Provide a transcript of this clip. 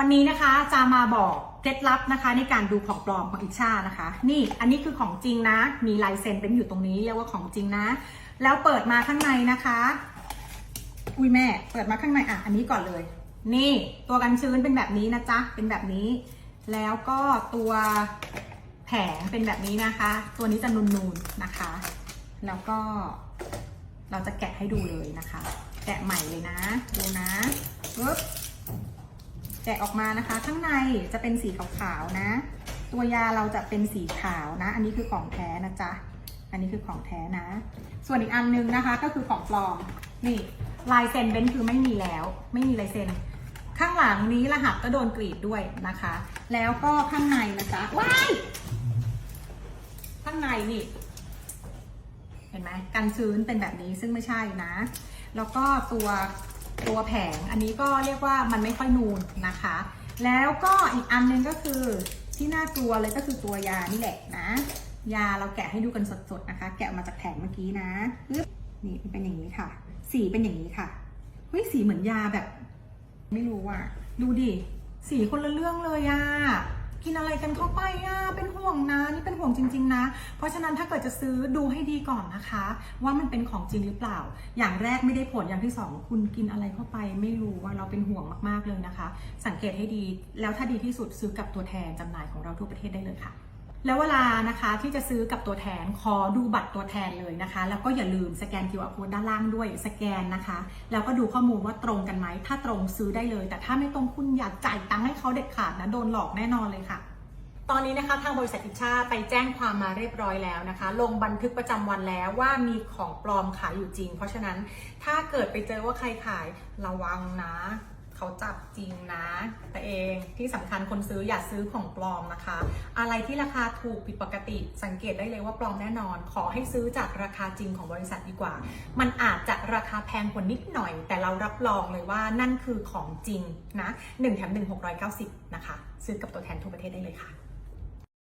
วันนี้นะคะจะมาบอกเคล็ดลับนะคะ ในการดูของปลอมของอิชานะคะ นี่อันนี้คือของจริงนะ มีลายเซ็นเป็นอยู่ตรงนี้เรียกว่าของจริงนะ แล้วเปิดมาข้างในนะคะ อุ้ยแม่ เปิดมาข้างในอะอันนี้ก่อนเลย นี่ตัวกันชื้นเป็นแบบนี้นะจ๊ะเป็นแบบนี้ แล้วก็ตัวแผงเป็นแบบนี้นะคะ ตัวนี้จะนูนๆนะคะ แล้วก็เราจะแกะให้ดูเลยนะคะ แกะใหม่เลยนะ ดูนะปึ๊บ แกะออกมานะคะ ข้างในจะเป็นสีขาวๆนะ ตัวยาเราจะเป็นสีขาวนะ อันนี้คือของแท้นะจ๊ะ อันนี้คือของแท้นะ ส่วนอีกอันนึงนะคะก็คือของปลอม นี่ลายเซ็นเบนคือไม่มีแล้ว ไม่มีลายเซ็น ข้างหลังนี้รหัสก็โดนกรีดด้วยนะคะ แล้วก็ข้างในนะจ๊ะ ว้าย ข้างในนี่ เห็นไหมกันชื้นเป็นแบบนี้ซึ่งไม่ใช่นะ แล้วก็ตัว ตัวแผงอันนี้ก็เรียกว่ามันไม่ค่อยนูนนะคะ แล้วก็อีกอันหนึงก็คือที่น่ากลัวเลยก็คือตัวยานี่แหละนะ ยาเราแกะให้ดูกันสดๆนะคะ แกะออกมาจากแผงเมื่อกี้นะนี่เป็นอย่างนี้ค่ะ สีเป็นอย่างนี้ค่ะเฮ้ยสีเหมือนยาแบบ ไม่รู้อะดูดิสีคนละเรื่องเลยอะ กินอะไรกันเข้าไปอะเป็นห่วงนะนี่เป็นห่วงจริง ๆ นะ เพราะฉะนั้นถ้าเกิดจะซื้อดูให้ดีก่อนนะคะ ว่ามันเป็นของจริงหรือเปล่า อย่างแรกไม่ได้ผลอย่างที่สองคุณกินอะไรเข้าไปไม่รู้ว่าเราเป็นห่วงมากๆเลยนะคะ สังเกตให้ดีแล้วถ้าดีที่สุดซื้อกับตัวแทนจำหน่ายของเราทั่วประเทศได้เลยค่ะ แล้วเวลานะคะที่จะซื้อกับตัวแทนขอดูบัตรตัวแทนเลยนะคะ แล้วก็อย่าลืมสแกน QR code ด้านล่างด้วยสแกนนะคะ แล้วก็ดูข้อมูลว่าตรงกันไหม ถ้าตรงซื้อได้เลย แต่ถ้าไม่ตรงคุณอย่าจ่ายตังค์ให้เขาเด็ดขาดนะโดนหลอกแน่นอนเลยค่ะ ตอนนี้นะคะทางบริษัทอิชาไปแจ้งความมาเรียบร้อยแล้วนะคะ ลงบันทึกประจำวันแล้วว่ามีของปลอมขายอยู่จริง เพราะฉะนั้นถ้าเกิดไปเจอว่าใครขายระวังนะ เขาจับจริงนะแต่เองที่สำคัญคนซื้ออย่าซื้อของปลอมนะคะ อะไรที่ราคาถูกผิดปกติสังเกตได้เลยว่าปลอมแน่นอน ขอให้ซื้อจากราคาจริงของบริษัทดีกว่า มันอาจจะราคาแพงกว่านิดหน่อย แต่เรารับรองเลยว่านั่นคือของจริงนะ1แถม1 690 นะคะ ซื้อกับตัวแทนทั่วประเทศได้เลยค่ะ